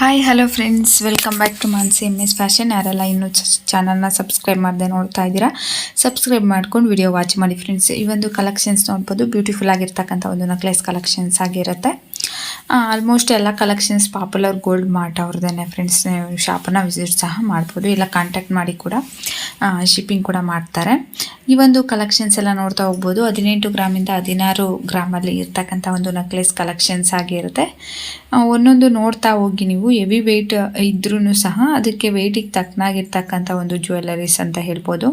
Hi hello friends welcome back to Mansi M S fashion ಯಾರೆಲ್ಲ ಇನ್ನೂ ಚಾನಲ್ನ subscribe ಮಾಡದೆ ನೋಡ್ತಾ ಇದ್ದೀರಾ ಸಬ್ಸ್ಕ್ರೈಬ್ ಮಾಡ್ಕೊಂಡು ವಿಡಿಯೋ ವಾಚ್ ಮಾಡಿ ಫ್ರೆಂಡ್ಸ್ ಈ ಒಂದು ಕಲೆಕ್ಷನ್ಸ್ ನೋಡ್ಬೋದು. ಬ್ಯೂಟಿಫುಲ್ ಆಗಿರ್ತಕ್ಕಂಥ ಒಂದು ನಕ್ಲೆಸ್ ಕಲೆಕ್ಷನ್ಸ್ ಆಗಿರುತ್ತೆ. ಆಲ್ಮೋಸ್ಟ್ ಎಲ್ಲ ಕಲೆಕ್ಷನ್ಸ್ ಪಾಪ್ಯುಲರ್ ಗೋಲ್ಡ್ ಮಾರ್ಟ್ ಅವ್ರದ್ದೇ ಫ್ರೆಂಡ್ಸ್ ಶಾಪನ್ನು ವಿಸಿಟ್ ಸಹ ಮಾಡ್ಬೋದು. ಇಲ್ಲ ಕಾಂಟ್ಯಾಕ್ಟ್ ಮಾಡಿ ಕೂಡ. ಶಿಪ್ಪಿಂಗ್ ಕೂಡ ಮಾಡ್ತಾರೆ. ಈ ಒಂದು ಕಲೆಕ್ಷನ್ಸ್ ಎಲ್ಲ ನೋಡ್ತಾ ಹೋಗ್ಬೋದು. ಹದಿನೆಂಟು ಗ್ರಾಮಿಂದ ಹದಿನಾರು ಗ್ರಾಮಲ್ಲಿ ಇರ್ತಕ್ಕಂಥ ಒಂದು ನೆಕ್ಲೆಸ್ ಕಲೆಕ್ಷನ್ಸ್ ಆಗಿರುತ್ತೆ ಒಂದೊಂದು ನೋಡ್ತಾ ಹೋಗಿ ನೀವು ಹೆವಿ ವೆಯ್ಟ್ ಇದ್ರೂ ಸಹ ಅದಕ್ಕೆ ವೆಯ್ಟಿಗೆ ತಕ್ಕನಾಗಿರ್ತಕ್ಕಂಥ ಒಂದು ಜ್ಯುವೆಲ್ಲರೀಸ್ ಅಂತ ಹೇಳ್ಬೋದು.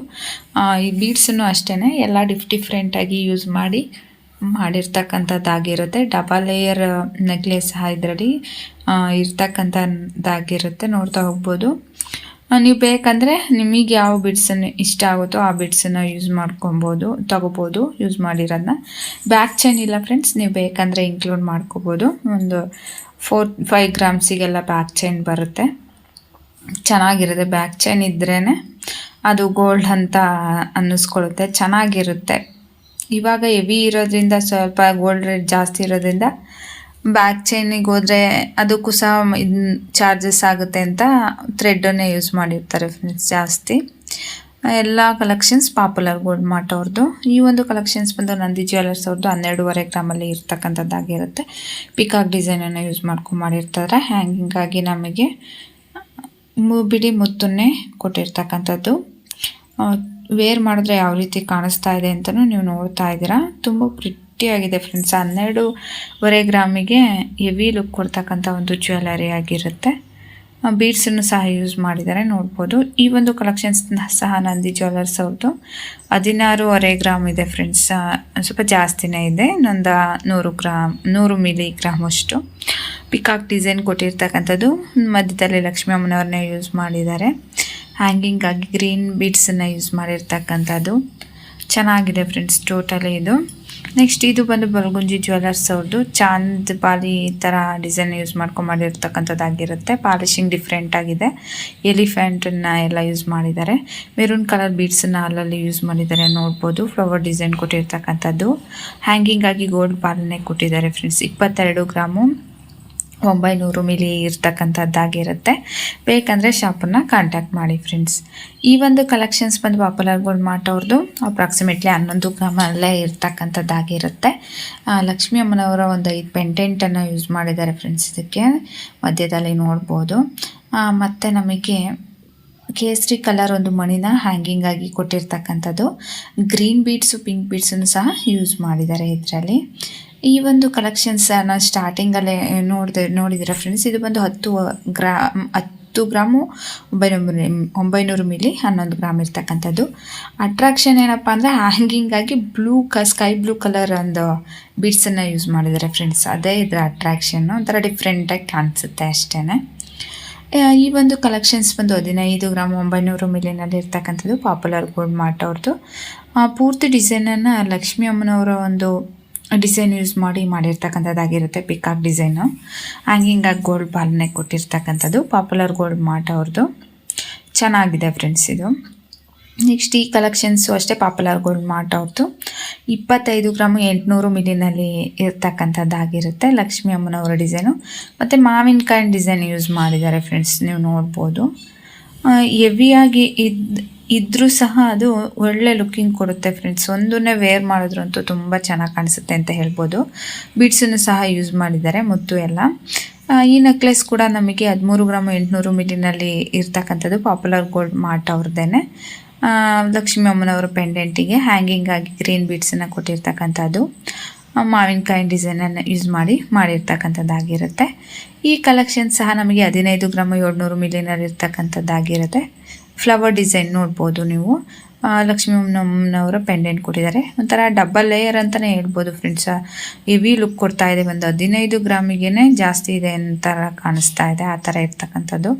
ಈ ಬೀಡ್ಸನ್ನು ಅಷ್ಟೇ ಎಲ್ಲ ಡಿಫ್ ಡಿಫ್ರೆಂಟಾಗಿ ಯೂಸ್ ಮಾಡಿ, ಮಾಡಿರ್ತಕ್ಕಂಥದ್ದಾಗಿರುತ್ತೆ. ಡಬಲ್ ಲೇಯರ್ ನೆಕ್ಲೆಸ್ ಸಹ ಇದರಲ್ಲಿ ಇರ್ತಕ್ಕಂಥದ್ದಾಗಿರುತ್ತೆ. ನೋಡ್ತಾ ಹೋಗ್ಬೋದು. ನೀವು ಬೇಕಂದರೆ ನಿಮಗೆ ಯಾವ ಬಿಡ್ಸನ್ನು ಇಷ್ಟ ಆಗುತ್ತೋ ಆ ಬಿಡ್ಸನ್ನು ಯೂಸ್ ಮಾಡ್ಕೊಬೋದು, ತಗೋಬೋದು ಯೂಸ್ ಮಾಡಿರೋದನ್ನ ಬ್ಯಾಕ್ ಚೈನ್ ಇಲ್ಲ ಫ್ರೆಂಡ್ಸ್ ನೀವು ಬೇಕಂದರೆ ಇನ್ಕ್ಲೂಡ್ ಮಾಡ್ಕೋಬೋದು. ಒಂದು ಫೋರ್ ಫೈವ್ ಗ್ರಾಮ್ಸಿಗೆಲ್ಲ ಬ್ಯಾಕ್ ಚೈನ್ ಬರುತ್ತೆ. ಚೆನ್ನಾಗಿರುತ್ತೆ ಬ್ಯಾಕ್ ಚೈನ್ ಇದ್ರೇ ಅದು ಗೋಲ್ಡ್ ಅಂತ ಅನ್ನಿಸ್ಕೊಳ್ಳುತ್ತೆ, ಚೆನ್ನಾಗಿರುತ್ತೆ. ಇವಾಗ ಹೆವಿ ಇರೋದ್ರಿಂದ ಸ್ವಲ್ಪ ಗೋಲ್ಡ್ ರೇಟ್ ಜಾಸ್ತಿ ಇರೋದ್ರಿಂದ ಬ್ಯಾಕ್ ಚೈನಿಗೆ ಹೋದರೆ ಅದಕ್ಕೂ ಸಹ ಇದು ಚಾರ್ಜಸ್ ಆಗುತ್ತೆ ಅಂತ ಥ್ರೆಡ್ಡನ್ನೇ ಯೂಸ್ ಮಾಡಿರ್ತಾರೆ ಫ್ರೆಂಡ್ಸ್ ಜಾಸ್ತಿ. ಎಲ್ಲ ಕಲೆಕ್ಷನ್ಸ್ ಪಾಪ್ಯುಲರ್ ಗೋಲ್ಡ್ ಮಾರ್ಟ್ ಅವ್ರದ್ದು ಈ ಒಂದು ಕಲೆಕ್ಷನ್ಸ್ ಬಂದು ನಂದಿ ಜ್ಯುವೆಲರ್ಸ್ ಅವ್ರದ್ದು ಹನ್ನೆರಡೂವರೆ ಗ್ರಾಮಲ್ಲಿ ಇರ್ತಕ್ಕಂಥದ್ದಾಗಿರುತ್ತೆ ಪಿಕಾಕ್ ಡಿಸೈನನ್ನು ಯೂಸ್ ಮಾಡ್ಕೊಂಡು ಮಾಡಿರ್ತಾರೆ. ಹ್ಯಾಂಗಿಂಗ್ ಆಗಿ ನಮಗೆ ಬಿಡಿ ಮುತ್ತನ್ನೇ ಕೊಟ್ಟಿರ್ತಕ್ಕಂಥದ್ದು. ವೇರ್ ಮಾಡಿದ್ರೆ ಯಾವ ರೀತಿ ಕಾಣಿಸ್ತಾ ಇದೆ ಅಂತಲೂ ನೀವು ನೋಡ್ತಾ ಇದ್ದೀರಾ. ತುಂಬ ಪ್ರಿಟ್ಟಿಯಾಗಿದೆ ಫ್ರೆಂಡ್ಸ್ ಹನ್ನೆರಡೂವರೆ ಗ್ರಾಮಿಗೆ ಹೆವಿ ಲುಕ್ ಕೊಡ್ತಕ್ಕಂಥ ಒಂದು ಜ್ಯುವೆಲರಿ ಆಗಿರುತ್ತೆ. ಬೀಡ್ಸನ್ನು ಸಹ ಯೂಸ್ ಮಾಡಿದ್ದಾರೆ, ನೋಡ್ಬೋದು. ಈ ಒಂದು ಕಲೆಕ್ಷನ್ಸ್ ಸಹ ನಂದಿ ಜ್ಯುವೆಲರ್ಸ್ ಅವ್ರದ್ದು ಹದಿನಾರೂವರೆ ಗ್ರಾಮ್ ಇದೆ ಫ್ರೆಂಡ್ಸ್ ಸ್ವಲ್ಪ ಜಾಸ್ತಿನೇ ಇದೆ ಇನ್ನೊಂದು ನೂರು ಗ್ರಾಮ್ ನೂರು ಮಿಲಿ ಗ್ರಾಮ್ ಅಷ್ಟು. ಪಿಕಾಕ್ ಡಿಸೈನ್ ಕೊಟ್ಟಿರ್ತಕ್ಕಂಥದ್ದು, ಮಧ್ಯದಲ್ಲಿ ಲಕ್ಷ್ಮೀ ಅಮ್ಮನವ್ರನ್ನೇ ಯೂಸ್ ಮಾಡಿದ್ದಾರೆ. ಹ್ಯಾಂಗಿಂಗ್ ಆಗಿ ಗ್ರೀನ್ ಬೀಡ್ಸನ್ನು ಯೂಸ್ ಮಾಡಿರ್ತಕ್ಕಂಥದ್ದು. ಚೆನ್ನಾಗಿದೆ ಫ್ರೆಂಡ್ಸ್ ಟೋಟಲಿ ಇದು. ನೆಕ್ಸ್ಟ್ ಇದು ಬಂದು ಬಲಗುಂಜಿ ಜ್ಯುವೆಲರ್ಸ್ ಅವ್ರದ್ದು ಚಾಂದ್ ಪಾಲಿ ಈ ಥರ ಡಿಸೈನ್ ಯೂಸ್ ಮಾಡ್ಕೊಂಡು ಮಾಡಿರ್ತಕ್ಕಂಥದ್ದಾಗಿರುತ್ತೆ ಪಾಲಿಶಿಂಗ್ ಡಿಫ್ರೆಂಟ್ ಆಗಿದೆ ಎಲಿಫೆಂಟನ್ನ ಎಲ್ಲ ಯೂಸ್ ಮಾಡಿದ್ದಾರೆ. ಮೆರೂನ್ ಕಲರ್ ಬೀಡ್ಸನ್ನು ಅಲ್ಲಲ್ಲಿ ಯೂಸ್ ಮಾಡಿದ್ದಾರೆ ನೋಡ್ಬೋದು. ಫ್ಲವರ್ ಡಿಸೈನ್ ಕೊಟ್ಟಿರ್ತಕ್ಕಂಥದ್ದು. ಹ್ಯಾಂಗಿಂಗ್ ಆಗಿ ಗೋಲ್ಡ್ ಪಾಲನೆ ಕೊಟ್ಟಿದ್ದಾರೆ ಫ್ರೆಂಡ್ಸ್ ಇಪ್ಪತ್ತೆರಡು ಗ್ರಾಮು. ಒಂಬೈನೂರು ಮಿಲಿ ಇರ್ತಕ್ಕಂಥದ್ದಾಗಿರುತ್ತೆ. ಬೇಕಂದರೆ ಶಾಪನ್ನು ಕಾಂಟ್ಯಾಕ್ಟ್ ಮಾಡಿ ಫ್ರೆಂಡ್ಸ್ ಈ ಒಂದು ಕಲೆಕ್ಷನ್ಸ್ ಬಂದು ಪಾಪುಲರ್ ಗೋಲ್ಡ್ ಮಾರ್ಟ್ ಅವ್ರದ್ದು ಅಪ್ರಾಕ್ಸಿಮೇಟ್ಲಿ ಹನ್ನೊಂದು ಗ್ರಾಮಲ್ಲೇ ಇರ್ತಕ್ಕಂಥದ್ದಾಗಿರುತ್ತೆ. ಲಕ್ಷ್ಮೀ ಅಮ್ಮನವರ ಒಂದು ಐದು ಪೆಂಟೆಂಟನ್ನು ಯೂಸ್ ಮಾಡಿದ್ದಾರೆ ಫ್ರೆಂಡ್ಸ್ ಇದಕ್ಕೆ. ಮಧ್ಯದಲ್ಲಿ ನೋಡ್ಬೋದು. ಮತ್ತು ನಮಗೆ ಕೇಸರಿ ಕಲರ್ ಒಂದು ಮಣಿನ ಹ್ಯಾಂಗಿಂಗ್ ಆಗಿ ಕೊಟ್ಟಿರ್ತಕ್ಕಂಥದ್ದು. ಗ್ರೀನ್ ಬೀಡ್ಸು ಪಿಂಕ್ ಬೀಡ್ಸನ್ನು ಸಹ ಯೂಸ್ ಮಾಡಿದ್ದಾರೆ ಇದರಲ್ಲಿ. ಈ ಒಂದು ಕಲೆಕ್ಷನ್ಸ್ ನಾನು ಸ್ಟಾರ್ಟಿಂಗಲ್ಲೇ ನೋಡಿದೆ, ನೋಡಿದಿರ ಫ್ರೆಂಡ್ಸ್ ಇದು ಬಂದು ಹತ್ತು ಗ್ರಾಮ್ ಹತ್ತು ಗ್ರಾಮು ಒಂಬೈನೂರು ಒಂಬೈನೂರು ಮಿಲಿ ಹನ್ನೊಂದು ಗ್ರಾಮ್ ಇರ್ತಕ್ಕಂಥದ್ದು. ಅಟ್ರಾಕ್ಷನ್ ಏನಪ್ಪ ಅಂದರೆ ಹ್ಯಾಂಗಿಂಗ್ ಆಗಿ ಬ್ಲೂ ಕ ಸ್ಕೈ ಬ್ಲೂ ಕಲರ್ ಒಂದು ಬೀಡ್ಸನ್ನು ಯೂಸ್ ಮಾಡಿದ್ದಾರೆ ಫ್ರೆಂಡ್ಸ್ ಅದೇ ಇದರ ಅಟ್ರಾಕ್ಷನ್ ಒಂಥರ ಡಿಫ್ರೆಂಟಾಗಿ ಕಾಣಿಸುತ್ತೆ ಅಷ್ಟೇ ಈ ಒಂದು ಕಲೆಕ್ಷನ್ಸ್ ಬಂದು ಹದಿನೈದು ಗ್ರಾಮ್ ಒಂಬೈನೂರು ಮಿಲಿನಲ್ಲಿ ಇರ್ತಕ್ಕಂಥದ್ದು ಪಾಪ್ಯುಲರ್ ಗೋಲ್ಡ್ ಮಾರ್ಟ್ ಅವ್ರದ್ದು ಪೂರ್ತಿ ಡಿಸೈನನ್ನು ಲಕ್ಷ್ಮೀ ಅಮ್ಮನವರ ಒಂದು ಡಿಸೈನ್ ಯೂಸ್ ಮಾಡಿ ಮಾಡಿರ್ತಕ್ಕಂಥದ್ದಾಗಿರುತ್ತೆ ಪಿಕಾಕ್ ಡಿಸೈನು ಹ್ಯಾಂಗಿಂಗ್ ಆಗಿ ಗೋಲ್ಡ್ ಬಾಲ್ನೇ ಕೊಟ್ಟಿರ್ತಕ್ಕಂಥದ್ದು ಪಾಪ್ಯುಲರ್ ಗೋಲ್ಡ್ ಮಾರ್ಟ್ ಅವ್ರದ್ದು ಚೆನ್ನಾಗಿದೆ ಫ್ರೆಂಡ್ಸ್ ಇದು. ನೆಕ್ಸ್ಟ್ ಈ ಕಲೆಕ್ಷನ್ಸು ಅಷ್ಟೇ ಪಾಪ್ಯುಲರ್ ಗೋಲ್ಡ್ ಮಾರ್ಟ್ ಅವ್ರದ್ದು ಇಪ್ಪತ್ತೈದು ಗ್ರಾಮು ಎಂಟುನೂರು ಮಿಲಿನಲ್ಲಿ ಇರ್ತಕ್ಕಂಥದ್ದಾಗಿರುತ್ತೆ ಲಕ್ಷ್ಮೀ ಅಮ್ಮನವರ ಡಿಸೈನು ಮತ್ತು ಮಾವಿನಕಾಯಿ ಡಿಸೈನ್ ಯೂಸ್ ಮಾಡಿದ್ದಾರೆ ಫ್ರೆಂಡ್ಸ್ ನೀವು ನೋಡ್ಬೋದು. ಹೆವಿಯಾಗಿ ಇದ್ದು ಇದ್ರೂ ಸಹ ಅದು ಒಳ್ಳೆ ಲುಕ್ಕಿಂಗ್ ಕೊಡುತ್ತೆ ಫ್ರೆಂಡ್ಸ್ ಒಂದನ್ನೇ ವೇರ್ ಮಾಡಿದ್ರು ಅಂತೂ ತುಂಬ ಚೆನ್ನಾಗಿ ಕಾಣಿಸುತ್ತೆ ಅಂತ ಹೇಳ್ಬೋದು. ಬೀಡ್ಸನ್ನು ಸಹ ಯೂಸ್ ಮಾಡಿದ್ದಾರೆ ಮುತ್ತು ಎಲ್ಲ. ಈ ನೆಕ್ಲೆಸ್ ಕೂಡ ನಮಗೆ ಹದಿಮೂರು ಗ್ರಾಮ್ ಎಂಟುನೂರು ಮಿಲಿನಲ್ಲಿ ಇರ್ತಕ್ಕಂಥದ್ದು ಪಾಪ್ಯುಲರ್ ಗೋಲ್ಡ್ ಮಾರ್ಟ್ ಅವ್ರದ್ದೇನೆ. ಲಕ್ಷ್ಮೀ ಅಮ್ಮನವರ ಪೆಂಡೆಂಟಿಗೆ ಹ್ಯಾಂಗಿಂಗ್ ಆಗಿ ಗ್ರೀನ್ ಬೀಡ್ಸನ್ನು ಕೊಟ್ಟಿರ್ತಕ್ಕಂಥದ್ದು. ಮಾವಿನಕಾಯಿ ಡಿಸೈನನ್ನು ಯೂಸ್ ಮಾಡಿ, ಮಾಡಿರ್ತಕ್ಕಂಥದ್ದಾಗಿರುತ್ತೆ. ಈ ಕಲೆಕ್ಷನ್ ಸಹ ನಮಗೆ ಹದಿನೈದು ಗ್ರಾಮ್ ಏಳ್ನೂರು ಮಿಲಿನಲ್ಲಿ ಇರ್ತಕ್ಕಂಥದ್ದಾಗಿರುತ್ತೆ. ಫ್ಲವರ್ ಡಿಸೈನ್ ನೋಡ್ಬೋದು ನೀವು. ಲಕ್ಷ್ಮೀ ಅಮ್ಮನವರ ಪೆಂಡೆಂಟ್ ಕೊಟ್ಟಿದ್ದಾರೆ. ಒಂಥರ ಡಬಲ್ ಲೇಯರ್ ಅಂತಲೇ ಹೇಳ್ಬೋದು ಫ್ರೆಂಡ್ಸ್ ಹೆವಿ ಲುಕ್ ಕೊಡ್ತಾ ಇದೆ ಒಂದು ಹದಿನೈದು ಗ್ರಾಮಿಗೆ ಜಾಸ್ತಿ ಇದೆ ಅಂತರ ಕಾಣಿಸ್ತಾ ಇದೆ, ಆ ಥರ ಇರ್ತಕ್ಕಂಥದ್ದು.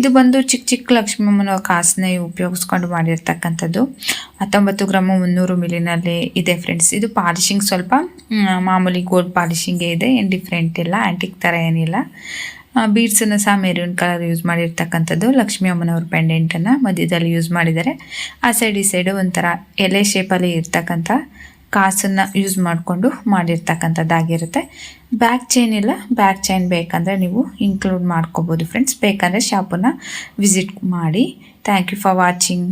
ಇದು ಬಂದು ಚಿಕ್ಕ ಚಿಕ್ಕ ಲಕ್ಷ್ಮೀ ಅಮ್ಮನ ಕಾಸನ್ನೇ ಉಪಯೋಗಿಸ್ಕೊಂಡು ಮಾಡಿರ್ತಕ್ಕಂಥದ್ದು. ಹತ್ತೊಂಬತ್ತು ಗ್ರಾಮು ಮುನ್ನೂರು ಮಿಲಿನಲ್ಲಿ ಇದೆ ಫ್ರೆಂಡ್ಸ್ ಇದು ಪಾಲಿಶಿಂಗ್ ಸ್ವಲ್ಪ ಮಾಮೂಲಿ ಗೋಲ್ಡ್ ಪಾಲಿಶಿಂಗೇ ಇದೆ, ಏನು ಡಿಫ್ರೆಂಟ್ ಇಲ್ಲ ಆ್ಯಂಟಿಕ್ ಥರ ಏನಿಲ್ಲ. ಬೀಡ್ಸನ್ನು ಸಹ ಮೆರೂನ್ ಕಲರ್ ಯೂಸ್ ಮಾಡಿರ್ತಕ್ಕಂಥದ್ದು ಲಕ್ಷ್ಮೀ ಅಮ್ಮನವ್ರ ಪೆಂಡೆಂಟನ್ನು ಮಧ್ಯದಲ್ಲಿ ಯೂಸ್ ಮಾಡಿದ್ದಾರೆ. ಆ ಸೈಡ್ ಈ ಸೈಡು ಒಂಥರ ಎಲೆ ಶೇಪಲ್ಲಿ ಇರ್ತಕ್ಕಂಥ ಕಾಸನ್ನು ಯೂಸ್ ಮಾಡಿಕೊಂಡು ಮಾಡಿರ್ತಕ್ಕಂಥದ್ದಾಗಿರುತ್ತೆ. ಬ್ಯಾಕ್ ಚೈನ್ ಇಲ್ಲ. ಬ್ಯಾಕ್ ಚೈನ್ ಬೇಕಂದರೆ ನೀವು ಇನ್ಕ್ಲೂಡ್ ಮಾಡ್ಕೋಬೋದು ಫ್ರೆಂಡ್ಸ್ ಬೇಕಂದರೆ ಶಾಪನ್ನು ವಿಸಿಟ್ ಮಾಡಿ. Thank you for watching